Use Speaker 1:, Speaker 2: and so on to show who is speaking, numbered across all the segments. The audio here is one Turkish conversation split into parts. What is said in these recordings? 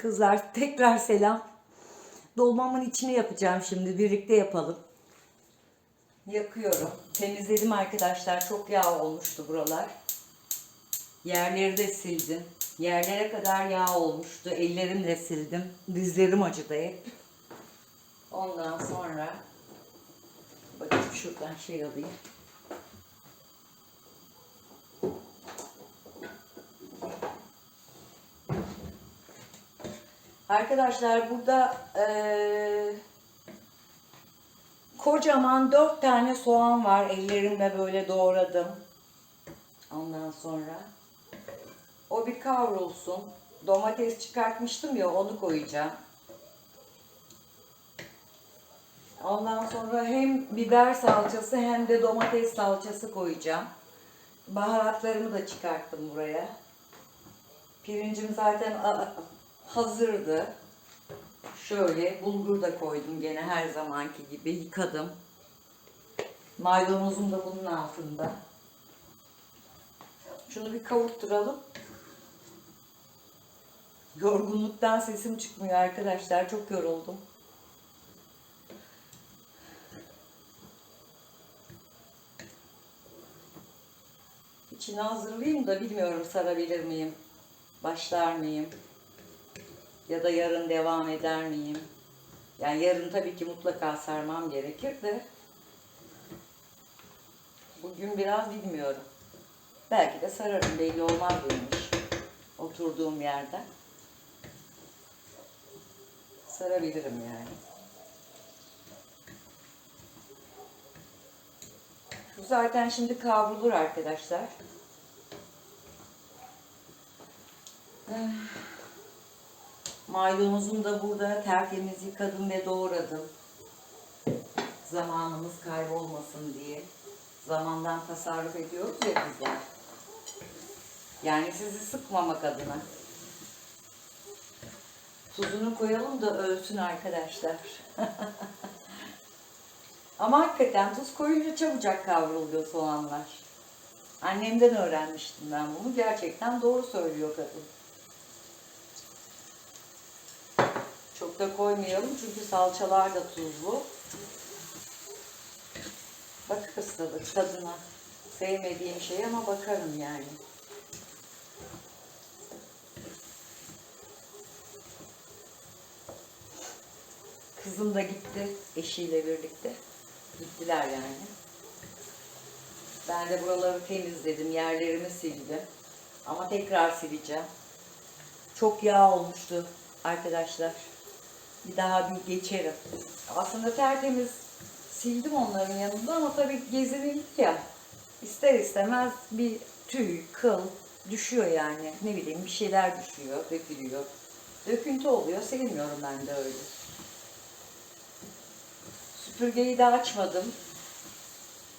Speaker 1: Kızlar tekrar selam. Dolmamın içini yapacağım şimdi. Birlikte yapalım. Yakıyorum. Temizledim arkadaşlar. Çok yağ olmuştu buralar. Yerleri de sildim. Yerlere kadar yağ olmuştu. Ellerimle sildim. Dizlerim acıdı hep. Ondan sonra bakayım şuradan şey alayım. Arkadaşlar burada eee, kocaman dört tane soğan var. Ellerimle böyle doğradım. Ondan sonra o bir kavrulsun. Domates çıkartmıştım ya onu koyacağım. Ondan sonra hem biber salçası hem de domates salçası koyacağım. Baharatlarımı da çıkarttım buraya. Pirincim zaten hazırdı. Şöyle bulgur da koydum gene her zamanki gibi yıkadım. Maydanozum da bunun altında. Şunu bir kavurtturalım. Yorgunluktan sesim çıkmıyor arkadaşlar. Çok yoruldum. İçini hazırlayayım da bilmiyorum sarabilir miyim? Başlar mıyım? Ya da yarın devam eder miyim? Yani yarın tabii ki mutlaka sarmam gerekir de bugün biraz bilmiyorum. Belki de sararım belli olmaz benim iş. Oturduğum yerden. Sarabilirim yani. Bu zaten şimdi kavrulur arkadaşlar. Eh. Maydanozum da burada tertemiz yıkadım ve doğradım. Zamanımız kaybolmasın diye. Zamandan tasarruf ediyoruz ya bizler. Yani sizi sıkmamak adına. Tuzunu koyalım da ölsün arkadaşlar. Ama hakikaten tuz koyunca çabucak kavruluyor soğanlar. Annemden öğrenmiştim ben bunu. Gerçekten doğru söylüyor kadın. Çok da koymayalım çünkü salçalar da tuzlu. Bak ısladık tadına. Sevmediğim şey ama bakarım yani. Kızım da gitti eşiyle birlikte. Gittiler yani. Ben de buraları temizledim, yerlerimi sildim. Ama tekrar sileceğim. Çok yağ olmuştu arkadaşlar. Bir daha bir geçerim. Aslında tertemiz sildim onların yanında ama tabii gezinildi ya. İster istemez bir tüy, kıl düşüyor yani. Ne bileyim bir şeyler düşüyor, dökülüyor. Döküntü oluyor. Sevmiyorum ben de öyle. Süpürgeyi de açmadım.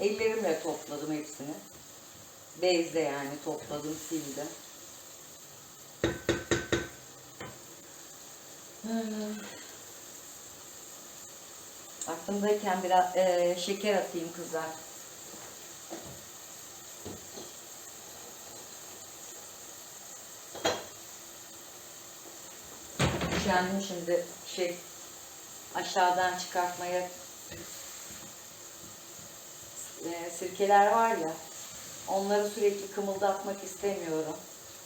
Speaker 1: Ellerimle topladım hepsini. Bezle yani topladım, sildim. Hmm. Aklımdayken biraz eee, şeker atayım kızlar. Üşendim şimdi şey aşağıdan çıkartmaya e, sirkeler var ya onları sürekli kımıldatmak istemiyorum.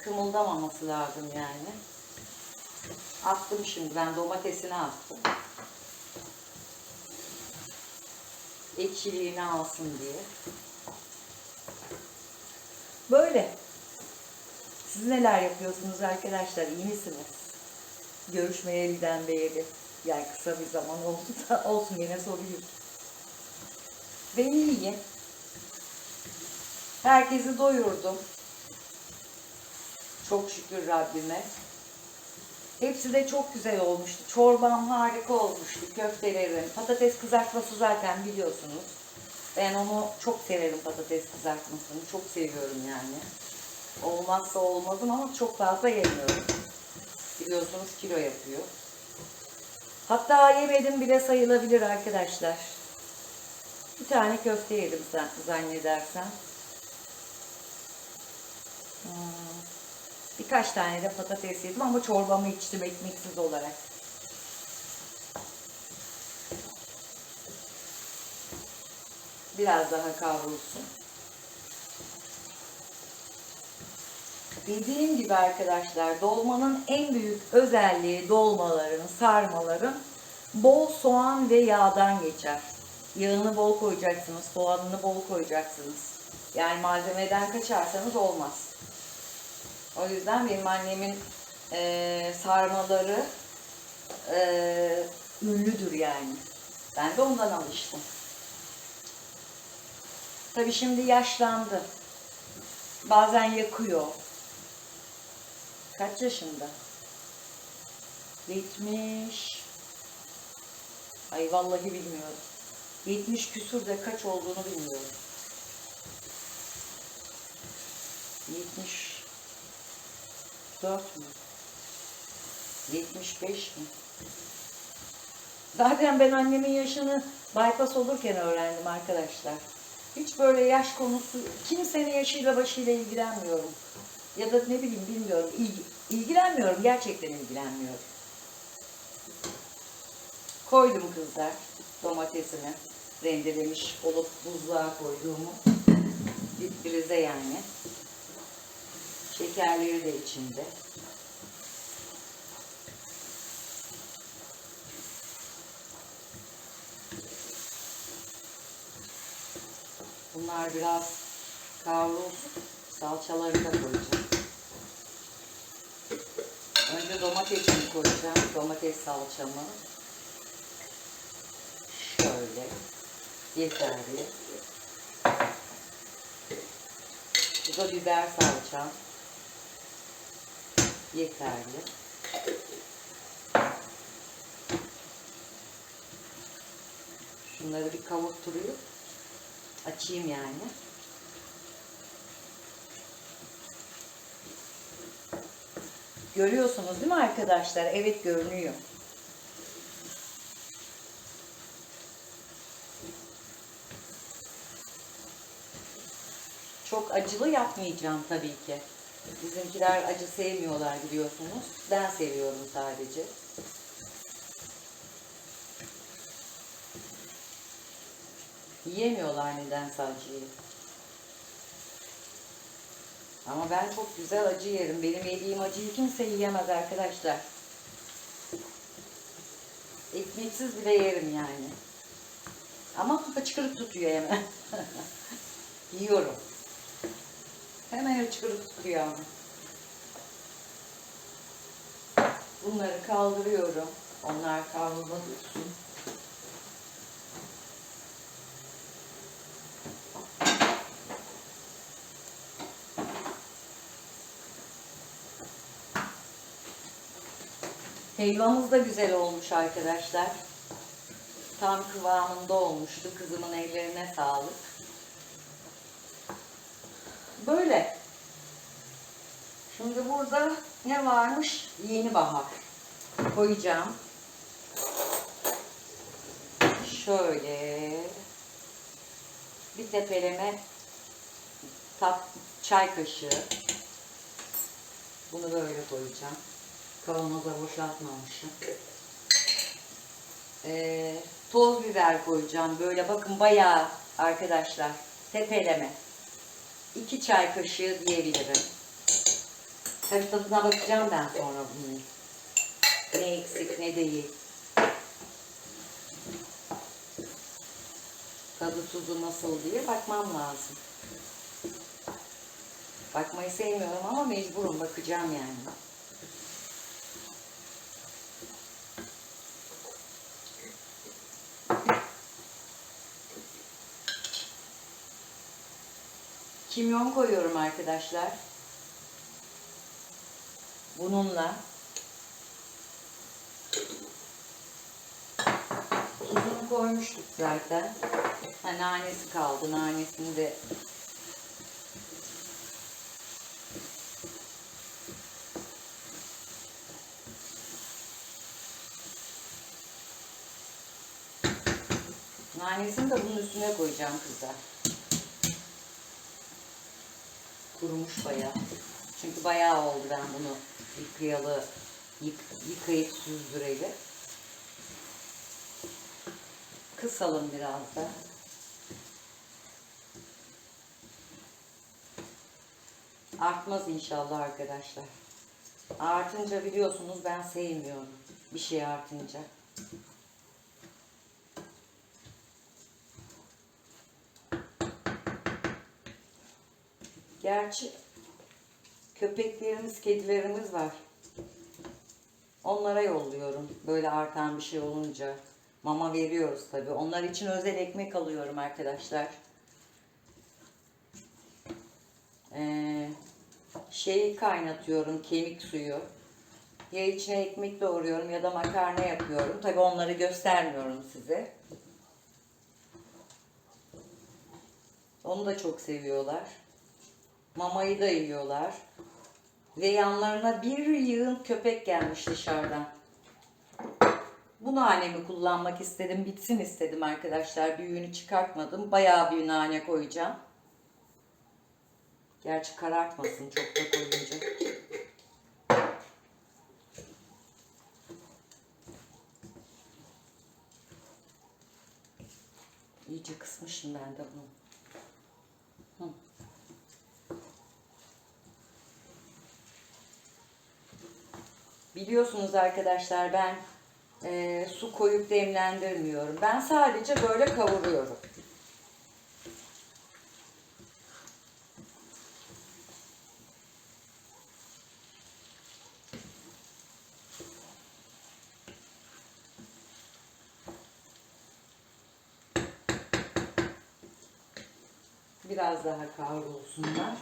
Speaker 1: Kımıldamaması lazım yani. Attım şimdi ben domatesini attım. Ekşiliğini alsın diye. Böyle. Siz neler yapıyorsunuz arkadaşlar? İyi misiniz? Görüşmeyeliden beri. Yani kısa bir zaman oldu da olsun yine sorayım. Ben iyiyim. Herkesi doyurdum. Çok şükür Rabbime. Hepsi de çok güzel olmuştu. Çorbam harika olmuştu. Köftelerim, patates kızartması zaten biliyorsunuz. Ben onu çok severim patates kızartmasını. Çok seviyorum yani. Olmazsa olmazım ama çok fazla yemiyorum. Biliyorsunuz kilo yapıyor. Hatta yemedim bile sayılabilir arkadaşlar. Bir tane köfte yedim zan- zannedersem. Birkaç tane de patates yedim ama çorbamı içtim ekmeksiz olarak. Biraz daha kavrulsun. Dediğim gibi arkadaşlar dolmanın en büyük özelliği dolmaların, sarmaların bol soğan ve yağdan geçer. Yağını bol koyacaksınız, soğanını bol koyacaksınız. Yani malzemeden kaçarsanız olmaz. O yüzden benim annemin eee, sarmaları eee, ünlüdür yani. Ben de ondan alıştım. Tabii şimdi yaşlandı. Bazen yakıyor. Kaç yaşında? 70. Ay vallahi bilmiyorum. 70 küsur de kaç olduğunu bilmiyorum. 74 mü? 75 mi? Zaten ben annemin yaşını bypass olurken öğrendim arkadaşlar. Hiç böyle yaş konusu, kimsenin yaşıyla başıyla ilgilenmiyorum. Ya da ne bileyim bilmiyorum. İlgi, ilgilenmiyorum, gerçekten ilgilenmiyorum. Koydum kızlar domatesini rendelemiş olup buzluğa koyduğumu dipfrize yani. Şekerleri de içinde. Bunlar biraz kavrulsun. Salçalarını da koyacağım. Önce domatesini koyacağım. Domates salçamı. Şöyle. Yeterli. Bu da biber salçam. Yeterli. Şunları bir kavurturup açayım yani. Görüyorsunuz değil mi arkadaşlar? Evet görünüyor. Çok acılı yapmayacağım tabii ki. Bizimkiler acı sevmiyorlar biliyorsunuz. Ben seviyorum sadece. Yiyemiyorlar nedense acıyı. Ama ben çok güzel acı yerim. Benim yediğim acıyı kimse yiyemez arkadaşlar. Ekmeksiz bile yerim yani. Ama hıçkırık tutuyor hemen. Yiyorum. Hemen tutuyor ama. Bunları kaldırıyorum. Onlar kavrulma dursun. Helvamız da güzel olmuş arkadaşlar. Tam kıvamında olmuştu. Kızımın ellerine sağlık. Böyle. Şimdi burada ne varmış? Yeni bahar. Koyacağım. Şöyle bir tepeleme tat çay kaşığı. Bunu böyle koyacağım. Kavanoza boşaltmamışım. Ee, toz biber koyacağım. Böyle bakın bayağı arkadaşlar tepeleme. 2 çay kaşığı diyebilirim. Tabii tadına bakacağım ben sonra bunun. Ne eksik ne değil. Tadı tuzu nasıl diye bakmam lazım. Bakmayı sevmiyorum ama mecburum bakacağım yani. Kimyon koyuyorum arkadaşlar. Bununla tuzunu koymuştuk zaten. Ha, nanesi kaldı. Nanesini de Nanesini de bunun üstüne koyacağım kızlar. Kurumuş bayağı. Çünkü bayağı oldu ben bunu yıkayalı, yık, yıkayıp süzdüreli. Kısalım biraz da. Artmaz inşallah arkadaşlar. Artınca biliyorsunuz ben sevmiyorum. Bir şey artınca. Gerçi köpeklerimiz, kedilerimiz var. Onlara yolluyorum. Böyle artan bir şey olunca. Mama veriyoruz tabii. Onlar için özel ekmek alıyorum arkadaşlar. Ee, şeyi kaynatıyorum, kemik suyu. Ya içine ekmek doğruyorum ya da makarna yapıyorum. Tabii onları göstermiyorum size. Onu da çok seviyorlar. Mamayı da yiyorlar. Ve yanlarına bir yığın köpek gelmiş dışarıdan. Bu nanemi kullanmak istedim, bitsin istedim arkadaşlar. Büyüğünü çıkartmadım. Bayağı bir nane koyacağım. Gerçi karartmasın çok da koyunca. İyice kısmışım ben de bunu. Biliyorsunuz arkadaşlar ben e, su koyup demlendirmiyorum. Ben sadece böyle kavuruyorum. Biraz daha kavrulsunlar.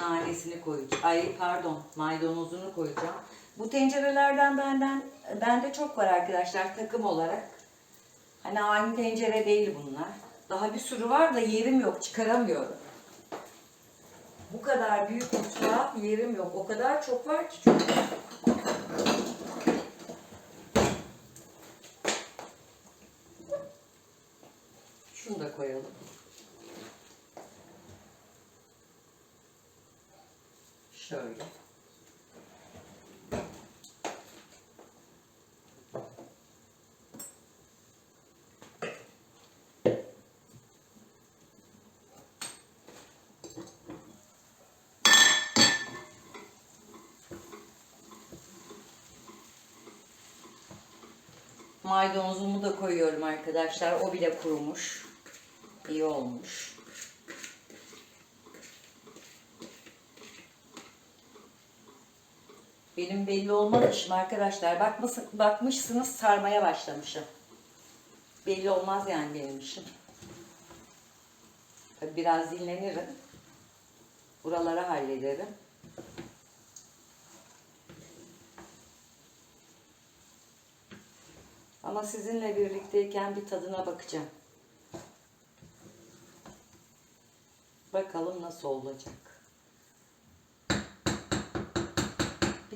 Speaker 1: Nanesini koyacağım. Ay pardon, maydanozunu koyacağım. Bu tencerelerden benden bende çok var arkadaşlar takım olarak. Hani aynı tencere değil bunlar. Daha bir sürü var da yerim yok, çıkaramıyorum. Bu kadar büyük mutfağa yerim yok. O kadar çok var ki çünkü. Şunu da koyalım. Şöyle. Maydanozumu da koyuyorum arkadaşlar. O bile kurumuş. İyi olmuş. Benim belli olmaz işim arkadaşlar. Bakmasın, bakmışsınız sarmaya başlamışım. Belli olmaz yani benim işim. Tabii biraz dinlenirim. Buraları hallederim. Ama sizinle birlikteyken bir tadına bakacağım. Bakalım nasıl olacak.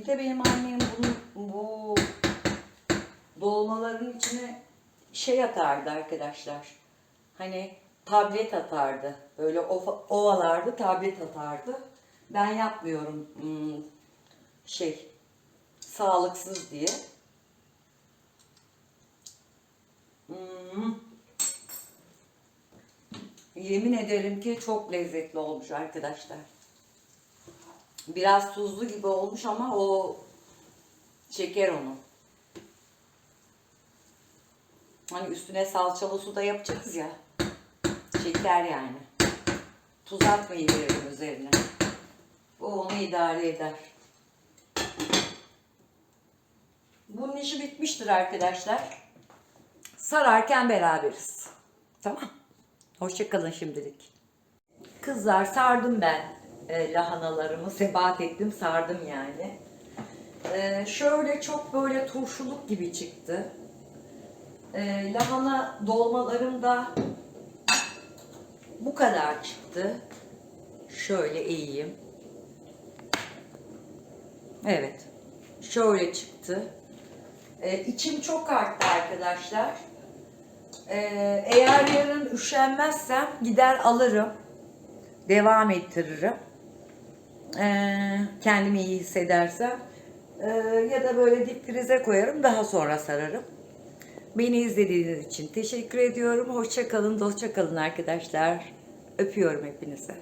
Speaker 1: Bir de benim annem bunu, bu dolmaların içine şey atardı arkadaşlar. Hani tablet atardı. Böyle ova- ovalardı tablet atardı. Ben yapmıyorum hmm, şey sağlıksız diye. Hmm. Yemin ederim ki çok lezzetli olmuş arkadaşlar. Biraz tuzlu gibi olmuş ama o şeker onu. Hani üstüne salçalı su da yapacağız ya. Şeker yani. Tuz atmayı veririm üzerine. Bu onu idare eder. Bunun işi bitmiştir arkadaşlar. Sararken beraberiz. Tamam. Hoşçakalın şimdilik. Kızlar sardım ben e, lahanalarımı. Sebat ettim sardım yani. E, şöyle çok böyle turşuluk gibi çıktı. E, lahana dolmalarım da bu kadar çıktı. Şöyle eğeyim. Evet. Şöyle çıktı. E, içim çok arttı arkadaşlar. E, eğer yarın üşenmezsem gider alırım. Devam ettiririm. Ee, kendimi iyi hissedersem. Ee, ya da böyle dip frize koyarım daha sonra sararım. Beni izlediğiniz için teşekkür ediyorum. Hoşça kalın, dostça kalın arkadaşlar. Öpüyorum hepinizi.